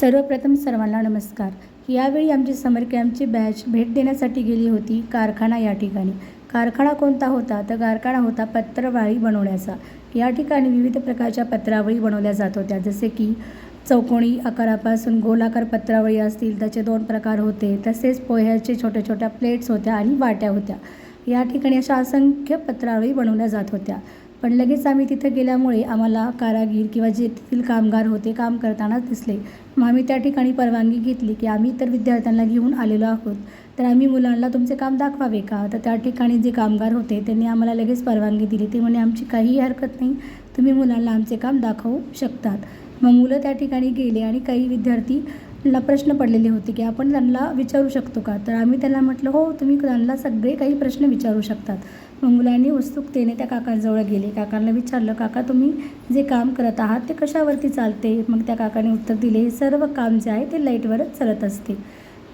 सर्वप्रथम सर्वांना नमस्कार. यावेळी आमची समर कॅम्पची बॅच भेट देण्यासाठी गेली होती कारखाना या ठिकाणी. कारखाना कोणता होता? तर कारखाना होता पत्रवाळी बनवण्याचा. या ठिकाणी विविध प्रकारच्या पत्रावळी बनवल्या जात होत्या. जसे की चौकोणी आकारापासून गोलाकार पत्रावळी असतील त्याचे दोन प्रकार होते. तसेच पोह्याचे छोट्या छोट्या प्लेट्स होत्या आणि वाट्या होत्या. या ठिकाणी अशा असंख्य पत्रावळी बनवल्या जात होत्या. पण लगेच आम्ही तिथं गेल्यामुळे आम्हाला कारागीर किंवा जे तेथील कामगार होते काम करतानाच दिसले. मग आम्ही त्या ठिकाणी परवानगी घेतली की आम्ही तर विद्यार्थ्यांना घेऊन आलेलो आहोत. तर आम्ही मुलांना तुमचे काम दाखवावे का? तर त्या ठिकाणी जे कामगार होते त्यांनी आम्हाला लगेच परवानगी दिली. ते म्हणे आमची काहीही हरकत नाही. तुम्ही मुलांना आमचे काम दाखवू शकतात. मग मुलं त्या ठिकाणी गेले आणि काही विद्यार्थीला प्रश्न पडलेले होते की आपण त्यांना विचारू शकतो का? तर आम्ही त्यांना म्हटलं हो तुम्ही त्यांना सगळे काही प्रश्न विचारू शकतात. मग मुलांनी उत्सुकतेने त्या काकांजवळ गेले. काकांना विचारलं काका तुम्ही जे काम करत आहात ते कशावरती चालते? मग त्या काकाने उत्तर दिले हे सर्व काम जे आहे ते लाईटवरच चालत असते.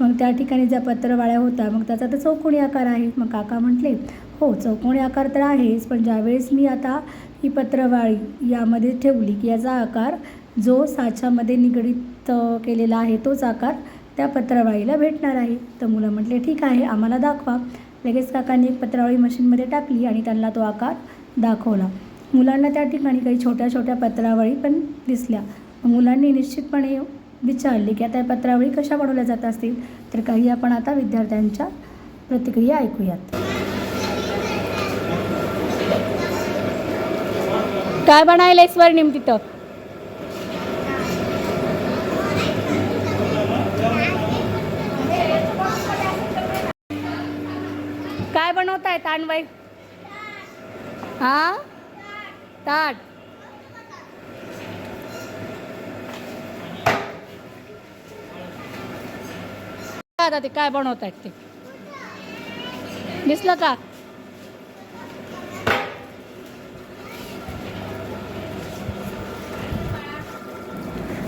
मग त्या ठिकाणी ज्या पत्रवाळ्या होत्या मग त्याचा तर चौकोणी आकार आहे. मग काका म्हटले हो चौकोणी आकार तर आहेच पण ज्यावेळेस मी आता ही पत्रवाळी यामध्ये ठेवली की याचा आकार जो साच्यामध्ये निगडीत केलेला आहे तोच आकार त्या पत्रवाळीला भेटणार आहे. तर मुलं म्हटले ठीक आहे आम्हाला दाखवा. लगेच काकांनी एक पत्रावळी मशीनमध्ये टाकली आणि त्यांना तो आकार दाखवला. मुलांना त्या ठिकाणी काही छोट्या छोट्या पत्रावळी पण दिसल्या. मुलांनी निश्चितपणे विचारले की आता या पत्रावळी कशा बनवल्या जात असतील? तर काही आपण आता विद्यार्थ्यांच्या प्रतिक्रिया ऐकूयात. काय बनायला स्वर्णिम तिथं काय ताणबाई हा? ताट. आता ते काय बनवत आहेत ते. दिसलं का?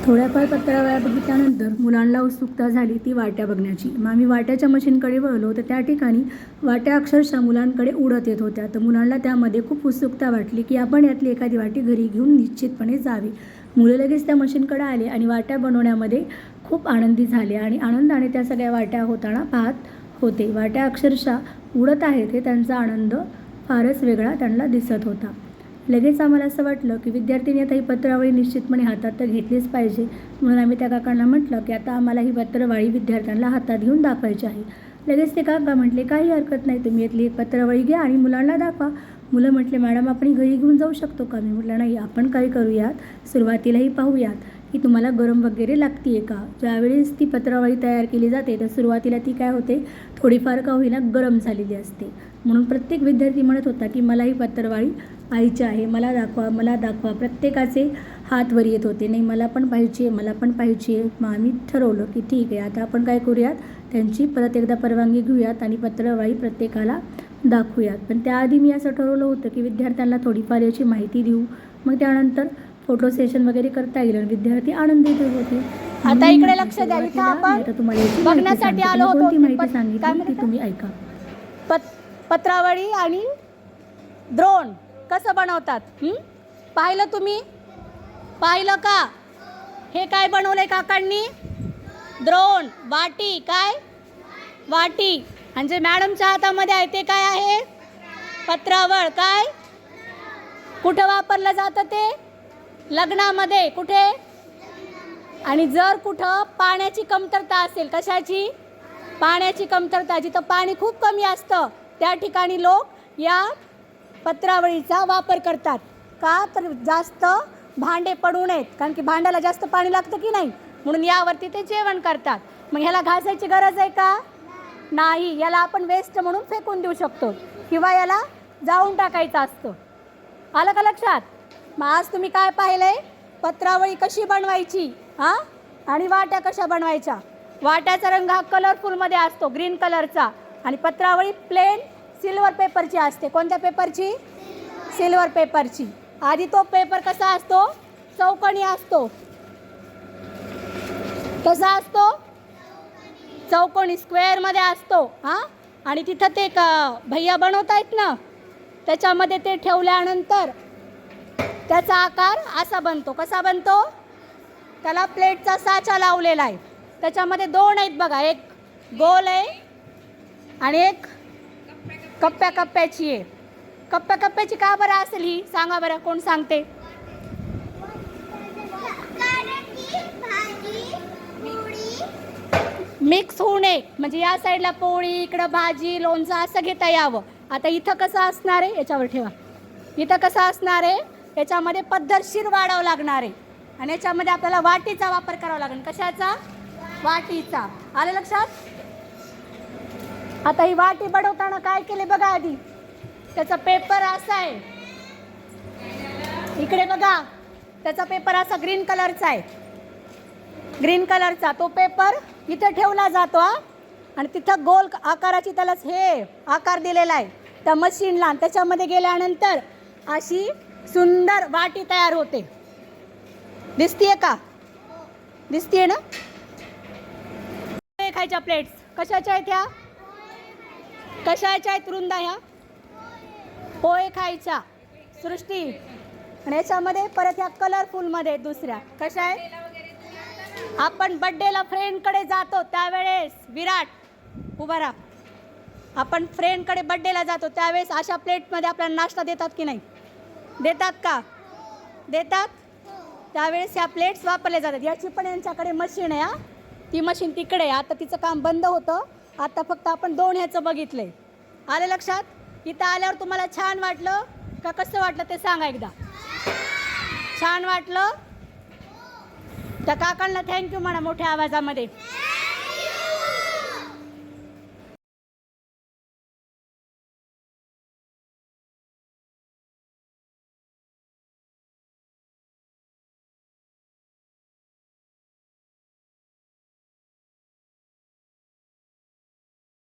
थोड्याफार पत्रावळ्या बघितल्यानंतर मुलांना उत्सुकता झाली ती वाट्या बघण्याची. मग आम्ही वाट्याच्या मशीनकडे वळलो तर त्या ठिकाणी वाट्या अक्षरशः मुलांकडे उडत येत होत्या. तर मुलांना त्यामध्ये खूप उत्सुकता वाटली की आपण यातली एखादी वाटी घरी घेऊन निश्चितपणे जावी. मुलं लगेच त्या मशीनकडे आले आणि वाट्या बनवण्यामध्ये खूप आनंदी झाले आणि आनंदाने त्या सगळ्या वाट्या होताना पाहत होते. वाट्या अक्षरशः उडत आहेत हे त्यांचा आनंद फारच वेगळा त्यांना दिसत होता. लगेच आम्हाला असं वाटलं की विद्यार्थ्यांनी आता ही पत्रावळी निश्चितपणे हातात तर घेतलीच पाहिजे. म्हणून आम्ही त्या काकांना म्हटलं की आता आम्हाला ही पत्रवाळी विद्यार्थ्यांना हातात घेऊन दाखवायची आहे. लगेच ते काका म्हटले काही हरकत नाही तुम्ही यातली पत्रावळी घ्या आणि मुलांना दाखवा. मुलं म्हटले मॅडम आपण घरी घेऊन जाऊ शकतो का? मी म्हटलं नाही आपण काय करूयात? सुरुवातीलाही पाहूयात की तुम्हाला गरम वगैरे लागते का? ज्यावेळेस ती पत्रावळी तयार केली जाते तर सुरुवातीला ती काय होते? थोडीफार का होईना गरम झालेली असते. म्हणून प्रत्येक विद्यार्थी म्हणत होता की मला ही पत्रवाळी पाहिजे आहे मला दाखवा मला दाखवा प्रत्येकाचे हात वर येत होते नाही मला पण पाहिजे मला पण पाहिजे मग आम्ही ठरवलं की ठीक आहे आता आपण काय करूयात त्यांची परत एकदा परवानगी घेऊयात आणि पत्रवाळी प्रत्येकाला दाखवूयात पण त्याआधी मी असं ठरवलं होतं की विद्यार्थ्यांना थोडीफार याची माहिती देऊ मग त्यानंतर फोटो सेशन वगैरे करता येईल आणि विद्यार्थी आनंदित होते आता इकडे लक्ष द्या. इथं सुरुवातीला आपण मी आता तुम्हाला बघण्यासाठी. आलो होतो. कोणती माहिती सांगितली ती? तुम्ही ऐका पत पत्रावळी आणि द्रोण कसं बनवतात पाहिलं तुम्ही? पाहिलं का? हे काय बनवलंय काकांनी? द्रोण वाटी काय? वाटी. आणि जे मॅडमच्या हातामध्ये आहे ते काय आहे? पत्रावळ काय? कुठं वापरलं जातं ते? लग्नामध्ये कुठे? आणि जर कुठं पाण्याची कमतरता असेल कशाची? पाण्याची कमतरता जिथं पाणी खूप कमी असतं त्या ठिकाणी लोक या पत्रावळीचा वापर करतात. का तर जास्त भांडे पडू नयेत. कारण की भांड्याला जास्त पाणी लागतं की नाही? म्हणून यावरती ते जेवण करतात. मग ह्याला घासायची गरज आहे का? नाही. याला आपण वेस्ट म्हणून फेकून देऊ शकतो. किंवा याला जाऊन टाकायचं असतं. आलं का लक्षात? मग आज तुम्ही काय पाहिलंय? पत्रावळी कशी बनवायची? हां? आणि वाट्या कशा बनवायच्या? वाट्याचा रंग हा कलरफुलमध्ये असतो ग्रीन कलरचा आणि पत्रावळी प्लेन सिल्वर पेपरची असते. कोणत्या पेपरची सिल्वर पेपरची आधी तो पेपर कसा असतो? चौकणी असतो. कसा असतो? चौकोनी स्क्वेअरमध्ये असतो. हां? आणि तिथं ते का भैया बनवतायत ना? त्याच्यामध्ये ते ठेवल्यानंतर त्याचा आकार असा बनतो. कसा बनतो? त्याला प्लेटचा साचा लावलेला आहे. त्याच्यामध्ये दोन आहेत बघा. एक गोल आहे आणि एक कप्प्या कप्प्याची आहे. कप्प्या कप्प्याची का बरं असेल ही? सांगा बरं कोण सांगते? मिक्स होऊ नये म्हणजे या साईडला पोळी इकडं भाजी लोणचं असं घेता यावं. आता इथं कसं असणार आहे? याच्यावर ठेवा. इथं कसं असणार आहे? याच्यामध्ये पद्धतशीर वाढावं लागणार आहे. आणि याच्यामध्ये आपल्याला वाटीचा वापर करावा लागेल. कशाचा? वाटीचा. आलं लक्षात? आता ही वाटी बडवताना काय केले बघा आधी? त्याचा पेपर असा आहे. इकडे बघा. त्याचा पेपर असा ग्रीन कलरचा आहे. ग्रीन कलरचा. तो पेपर इथे ठेवला जातो आणि तिथं गोल आकाराची त्याला हे आकार दिलेला आहे. त्या मशीनला. आणि त्याच्यामध्ये गेल्यानंतर अशी सुंदर वाटी तयार होते. दिसतीये का? दिसतीये ना? खायच्या प्लेट्स कशाच्या आहेत ह्या? कशाच्या आहेत रुंदा ह्या पोहे खायच्या सृष्टी. आणि याच्यामध्ये परत ह्या कलरफुलमध्ये दुसऱ्या. कशा आहेत आपण बड्डेला फ्रेंडकडे जातो त्यावेळेस विराट उभा राहा. आपण फ्रेंडकडे बड्डेला जातो त्यावेळेस अशा प्लेटमध्ये आपल्याला नाश्ता देतात की नाही? देतात का? देतात? त्यावेळेस ह्या प्लेट्स वापरल्या जातात. याची पण यांच्याकडे मशीन आहे हा. ती मशीन तिकडे आहे. आता तिचं काम बंद होतं. आता फक्त आपण दोन ह्याचं बघितलंय. आलं लक्षात? इथं आल्यावर तुम्हाला छान वाटलं का कसं वाटलं ते सांगा एकदा. छान वाटलं? त्या काकांना थँक्यू म्हणा मोठ्या आवाजामध्ये.